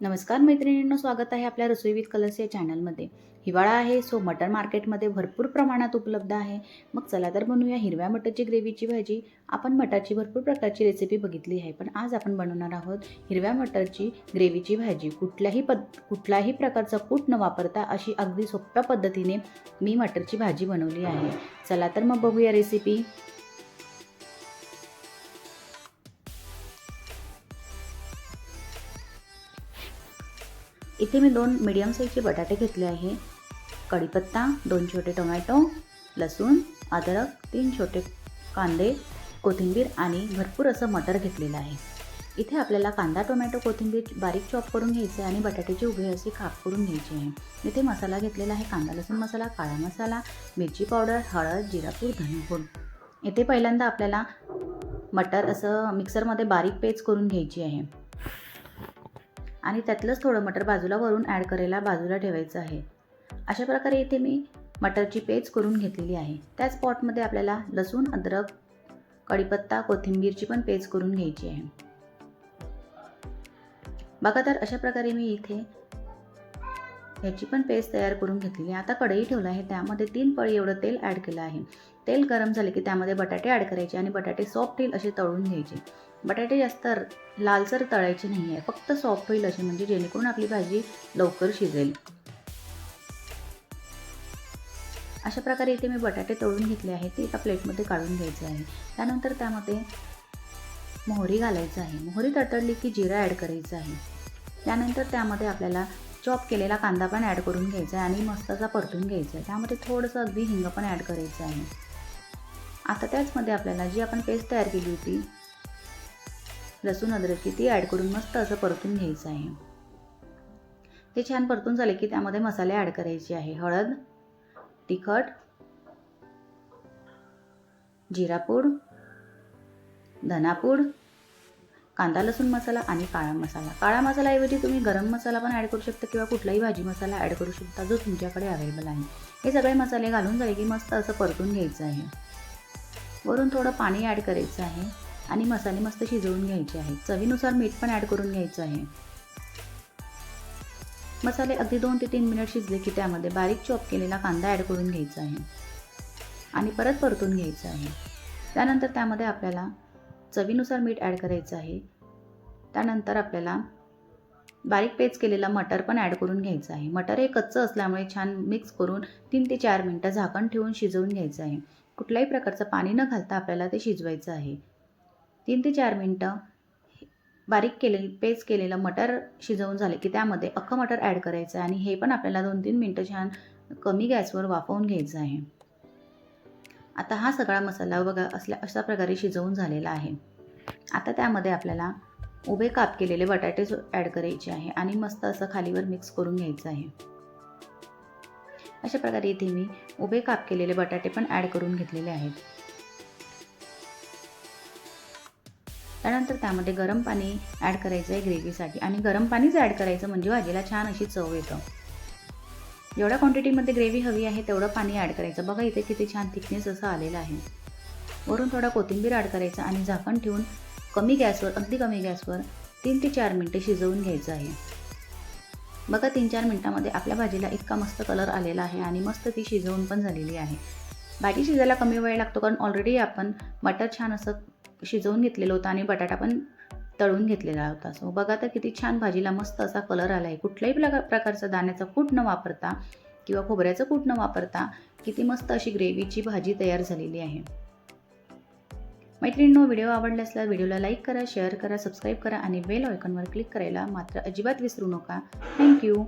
नमस्कार मैत्रिणींनो स्वागत आहे आपल्या रसोई विथ कलर्स या चॅनलमध्ये. हिवाळा आहे सो मटर मार्केटमध्ये भरपूर प्रमाणात उपलब्ध आहे. मग चला तर बनवूया हिरव्या मटरची ग्रेव्हीची भाजी. आपण मटरची भरपूर प्रकारची रेसिपी बघितली आहे पण आज आपण बनवणार आहोत हिरव्या मटरची ग्रेव्हीची भाजी. कुठल्याही पद कुठलाही प्रकारचा कूट न वापरता अशी अगदी सोप्या पद्धतीने मी मटरची भाजी बनवली आहे. चला तर मग बघूया रेसिपी इथे मी दोन मीडियम साईजचे बटाटे घेतले आहे. कढीपत्ता दोन छोटे टोमॅटो लसूण अद्रक तीन छोटे कांदे कोथिंबीर आणि भरपूर असं मटर घेतलेलं आहे. इथे आपल्याला कांदा टोमॅटो कोथिंबीर बारीक चॉप करून घ्यायचे आणि बटाट्याचे उभे असे खाप करून घ्यायचे आहे. इथे मसाला घेतलेला आहे कांदा लसूण मसाला काळा मसाला मिरची पावडर हळद जिरापूर धनेपूड. इथे पहिल्यांदा आपल्याला मटर असं मिक्सरमध्ये बारीक पेस्ट करून घ्यायची आहे. आणि त्यातलंच थोडं मटर बाजूला वरून ॲड करायला बाजूला ठेवायचं आहे. अशा प्रकारे इथे मी मटरची पेज करून घेतलेली आहे. त्याच पॉटमध्ये आपल्याला लसूण अद्रक कढीपत्ता कोथिंबीरची पण पेज करून घ्यायची आहे. बघा तर अशा प्रकारे मी इथे ह्याची पण पेस्ट तयार करून घेतलेली आहे. आता कढई ठेवलं आहे. त्यामध्ये तीन पळी एवढं तेल ॲड केलं आहे. तेल गरम झाले की त्यामध्ये बटाटे ॲड करायचे आणि बटाटे सॉफ्ट होईल असे तळून घ्यायचे. बटाटे जास्त लालसर तळायचे नाही आहे फक्त सॉफ्ट होईल असे म्हणजे जेणेकरून आपली भाजी लवकर शिजेल. अशा प्रकारे इथे मी बटाटे तळून घेतले आहेत. ते एका प्लेटमध्ये काढून घ्यायचे आहे. त्यानंतर त्यामध्ये मोहरी घालायचं आहे. मोहरी तडतडली की जिरा ॲड करायचं आहे. त्यानंतर त्यामध्ये आपल्याला चॉप केलेला कांदा पण ॲड करून घ्यायचा आहे आणि मस्त असा परतून घ्यायचा आहे. त्यामध्ये थोडंसं अगदी हिंग पण ॲड करायचं आहे. आता त्याचमध्ये आपल्याला जी आपण पेस्ट तयार केली होती लसूण अद्रक ती ॲड करून मस्त असं परतून घ्यायचं आहे. ते छान परतून झाले की त्यामध्ये मसाले ॲड करायचे आहे. हळद तिखट जिरापूड धनापूड कांदा लसूण मसाला आणि काळा मसाला. काळा मसालाऐवजी तुम्ही गरम मसाला पण ॲड करू शकता किंवा कुठलाही भाजी मसाला ॲड करू शकता जो तुमच्याकडे अवेलेबल आहे. हे सगळे मसाले घालून झाले की मस्त असं परतून घ्यायचं आहे. वरून थोडं पाणी ॲड करायचं आहे. आणि मसाले मस्त शिजवून घ्यायचे आहेत. चवीनुसार मीठ पण ॲड करून घ्यायचं आहे. मसाले अगदी दोन ते तीन मिनिट शिजले की त्यामध्ये बारीक चॉप केलेला कांदा ॲड करून घ्यायचा आहे. आणि परत परतून घ्यायचं आहे. त्यानंतर त्यामध्ये आपल्याला चवीनुसार मीठ ॲड करायचं आहे. त्यानंतर आपल्याला बारीक पेच केलेला मटर पण ॲड करून घ्यायचं आहे. मटर हे कच्चं असल्यामुळे छान मिक्स करून तीन ते चार मिनटं झाकण ठेवून शिजवून घ्यायचं आहे. कुठल्याही प्रकारचं पाणी न घालता आपल्याला ते शिजवायचं आहे. तीन ते चार मिनटं बारीक केलेली पेस्ट केलेलं मटर शिजवून झाले की त्यामध्ये अख्खं मटर ॲड करायचं आहे आणि हे पण आपल्याला दोन तीन मिनटं छान कमी गॅसवर वाफवून घ्यायचं आहे. आता हा सगळा मसाला बघा असल्या अशा प्रकारे शिजवून झालेला आहे. आता त्यामध्ये आपल्याला उभे काप केलेले बटाटे ॲड करायचे आहे आणि मस्त असं खालीवर मिक्स करून घ्यायचं आहे. अशा प्रकारे इथे मी उभे काप केलेले बटाटे पण ॲड करून घेतलेले आहेत. त्यानंतर त्यामध्ये गरम पाणी ॲड करायचं आहे ग्रेव्हीसाठी आणि गरम पाणीच ॲड करायचं म्हणजे भाजीला छान अशी चव येतं. जेवढ्या क्वांटिटीमध्ये ग्रेव्ही हवी आहे तेवढं पाणी ॲड करायचं. बघा इथे किती छान थिकनेस असं आलेलं आहे. वरून थोडा कोथिंबीर ॲड करायचा आणि झाकण ठेवून कमी गॅसवर अगदी कमी गॅसवर तीन ते चार मिनटं शिजवून घ्यायचं आहे. बघा तीन चार मिनटामध्ये आपल्या भाजीला इतका मस्त कलर आलेला आहे आणि मस्त ती शिजवून पण झालेली आहे. भाजी शिजायला कमी वेळ लागतो कारण ऑलरेडी आपण मटर छान असं शिजवून घेतलेलं होतं आणि बटाटा पण तळून घेतलेला होता. सो बघा तर किती छान भाजीला मस्त असा कलर आला आहे कुठल्याही प्रकार प्रकारचा दाण्याचा कूट न वापरता किंवा खोबऱ्याचं कूट न वापरता किती मस्त अशी ग्रेव्हीची भाजी तयार झालेली आहे. मैत्रिणींनो व्हिडिओ आवडला असल्यास व्हिडिओला लाईक करा शेअर करा सबस्क्राईब करा आणि बेल आयकॉनवर क्लिक करायला मात्र अजिबात विसरू नका. थँक्यू